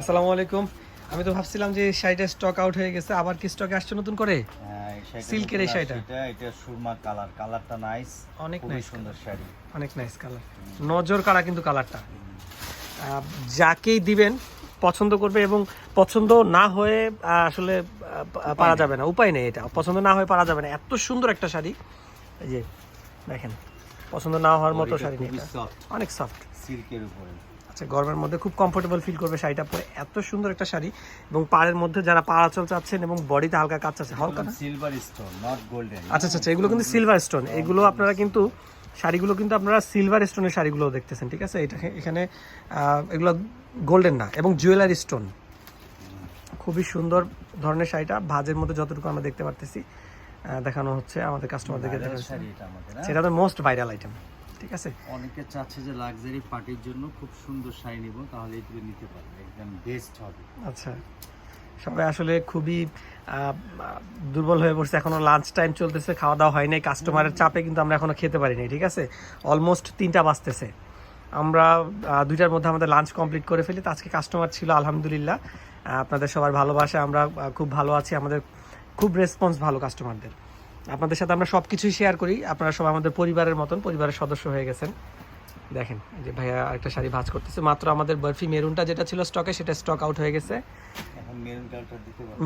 আসসালামু আলাইকুম। আমি তো ভাবছিলাম যে শাড়িটা স্টক আউট হয়ে গেছে আবার কি স্টকে আসছে নতুন করে? হ্যাঁ, এই শাড়িটা সিল্কের এই শাড়িটা? এটা, এটা সুরমা কালার কালারটা নাইস অনেক nice সুন্দর শাড়ি। অনেক নাইস কালার নজর কাড়া কিন্তু কালারটা যাকেই দিবেন পছন্দ করবে এবং পছন্দ না হয়ে আসলে পারা যাবে না উপায় নেই এটা। পছন্দ না হয়ে পারা যাবে না। এত সুন্দর একটা শাড়ি। এই যে দেখেন পছন্দ না হওয়ার মতো শাড়ি নেই অনেক সফট সিল্কের উপরে। গরমের মধ্যে খুব কমফোর্টেবল ফিল করবে শাড়িটা পরে। এত সুন্দর একটা শাড়ি এবং পাড়ের মধ্যে যারা পা আঁচল চাচ্ছেন এবং বডিতে হালকা কাজ আছে হালকা সিলভার স্টোন নট গোল্ডেন আচ্ছা আচ্ছা এগুলো কিন্তু সিলভার স্টোন এগুলো আপনারা কিন্তু শাড়িগুলো কিন্তু আপনারা সিলভার স্টোনের শাড়িগুলো দেখতেছেন ঠিক আছে? এটা এখানে এগুলো গোল্ডেন না এবং জুয়েলারি স্টোন খুবই সুন্দর ধরনের শাড়িটা ভাজের মধ্যে যতটুকু আমরা দেখতে পারতেছি দেখানো হচ্ছে আমাদের কাস্টমারদেরকে দেখাচ্ছে শাড়ি এটা হ্যাঁ? সেটা তো মোস্ট ভাইরাল আইটেম ঠিক আছে? অনেকে চাচ্ছে যে লাক্সারি পার্টির জন্য খুব সুন্দর শাড়ি নিব তাহলে এইগুলো নিতে পারবে একদম বেস্ট হবে। আচ্ছা। সবাই আসলে খুবই দুর্বল হয়ে পড়ছে। এখনও লাঞ্চ টাইম চলতেছে খাওয়া দাওয়া হয় নাই কাস্টমারের চাপে কিন্তু আমরা এখনও খেতে পারিনি ঠিক আছে? অলমোস্ট তিনটা বাজতেছে। আমরা দুইটার মধ্যে আমাদের লাঞ্চ কমপ্লিট করে ফেলি। তো আজকে কাস্টমার ছিল আলহামদুলিল্লাহ। আপনাদের সবার ভালোবাসা আমরা খুব ভালো আছি। আমাদের খুব রেসপন্স ভালো কাস্টমারদের আপনাদের সাথে আমরা সব কিছুই শেয়ার করি। আপনারা সব আমাদের পরিবারের মতন পরিবারের সদস্য হয়ে গেছেন। দেখেন যে ভাইয়া আরেকটা শাড়ি ভাজ করতেছে। মাত্র আমাদের বরফি মেরুনটা যেটা ছিল স্টকে সেটা স্টক আউট হয়ে গেছে।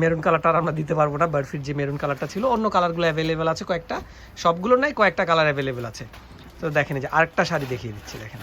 মেরুন কালারটা আর আমরা দিতে পারব না। বার্ফির যে মেরুন কালারটা ছিল অন্য কালারগুলো অ্যাভেলেবেল আছে কয়েকটা। সবগুলো নাই কয়েকটা কালার অ্যাভেলেবেল আছে। তো দেখেন এই যে আরেকটা শাড়ি দেখিয়ে দিচ্ছি দেখেন।